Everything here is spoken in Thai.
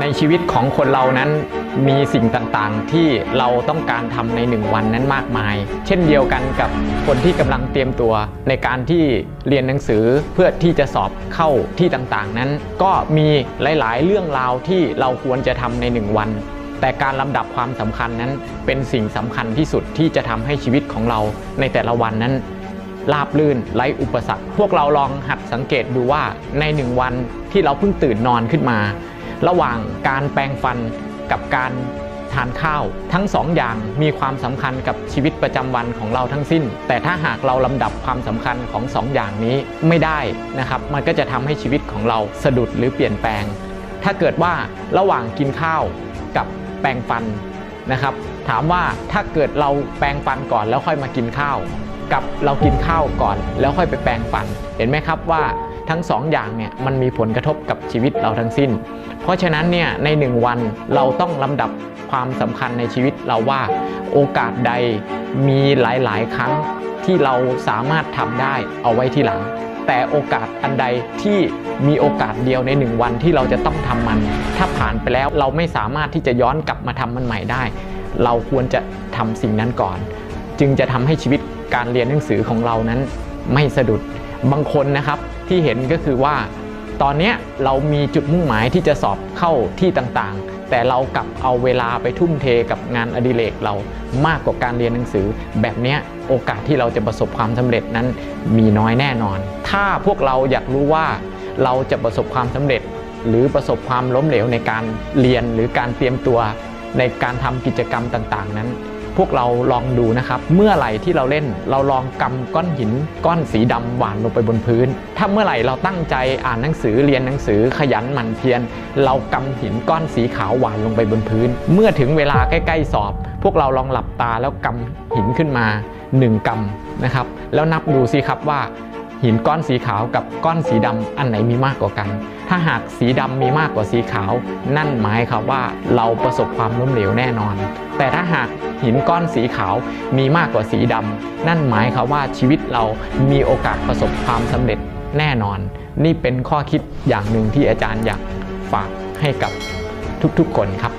ในชีวิตของคนเรานั้นมีสิ่งต่างๆ ที่เราต้องการทำในหนึ่งวันนั้นมากมาย เช่นเดียวกันกับคนที่กำลังเตรียมตัว ในการที่เรียนหนังสือเพื่อที่จะสอบเข้าที่ต่างๆ นั้น ก็มีหลายๆ เรื่องราวที่เราควรจะทำในหนึ่งวัน แต่การลำดับความสำคัญนั้นเป็นสิ่งสำคัญที่สุดที่จะทำให้ชีวิตของเราในแต่ละวันนั้นราบลื่นไร้อุปสรรค พวกเราลองหัดสังเกตดูว่าในหนึ่งวันที่เราเพิ่งตื่นนอนขึ้นมา ระหว่างการแปรงฟันกับการทานข้าว ทั้งสองอย่างมีความสำคัญกับชีวิตประจำวันของเราทั้งสิ้น แต่ถ้าหากเราลำดับความสำคัญของสองอย่างนี้ไม่ได้นะครับ มันก็จะทำให้ชีวิตของเราสะดุดหรือเปลี่ยนแปลง ถ้าเกิดว่าระหว่างกินข้าวกับแปรงฟันนะครับ ถามว่าถ้าเกิดเราแปรงฟันก่อนแล้วค่อยมากินข้าว กับเรากินข้าวก่อนแล้วค่อยไปแปรงฟัน เห็นไหมครับว่า ทั้งสองอย่างเนี่ยมันมีผลกระทบกับชีวิตเราทั้งสิ้น เพราะฉะนั้นเนี่ยในหนึ่งวันเราต้องลำดับความสำคัญในชีวิตเราว่า โอกาสใดมีหลายๆ ครั้งที่เราสามารถทำได้เอาไว้ที่หลัง แต่โอกาสอันใดที่มีโอกาสเดียวในหนึ่งวันที่เราจะต้องทำมัน ถ้าผ่านไปแล้วเราไม่สามารถที่จะย้อนกลับมาทำมันใหม่ได้ เราควรจะทำสิ่งนั้นก่อน จึงจะทำให้ชีวิตการเรียนหนังสือของเรานั้นไม่สะดุดบางคนนะครับ ที่เห็นก็คือว่า ตอนนี้เรามีจุดมุ่งหมายที่จะสอบเข้าที่ต่างๆ แต่เรากลับเอาเวลาไปทุ่มเทกับงานอดิเรกเรามากกว่าการเรียนหนังสือ แบบนี้โอกาสที่เราจะประสบความสำเร็จนั้นมีน้อยแน่นอน ถ้าพวกเราอยากรู้ว่าเราจะประสบความสำเร็จ หรือประสบความล้มเหลวในการเรียนหรือการเตรียมตัวในการทำกิจกรรมต่างๆ นั้น พวกเราลองดูนะครับ เมื่อไหร่ที่เราเล่นเราลองกำก้อนหินก้อนสีดำหวานลงไปบนพื้น ถ้าเมื่อไหร่เราตั้งใจอ่านหนังสือเรียนหนังสือขยันหมั่นเพียรเรากำหินก้อนสีขาวหวานลงไปบนพื้น เมื่อถึงเวลาใกล้ๆสอบ พวกเราลองหลับตาแล้วกำหินขึ้นมา 1กำนะครับ แล้วนับดูสิครับว่าหินก้อนสีขาวกับก้อนสีดำอันไหนมีมากกว่ากัน ถ้าหากสีดำมีมากกว่าสีขาว นั่นหมายครับว่าเราประสบความล้มเหลวแน่นอน แต่ถ้าหากหินก้อนสีขาวมีมากกว่าสีดำนั่นหมายครับว่าชีวิตเรามีโอกาสประสบความสำเร็จแน่นอน นี่เป็นข้อคิดอย่างหนึ่งที่อาจารย์อยากฝากให้กับทุกๆคนครับ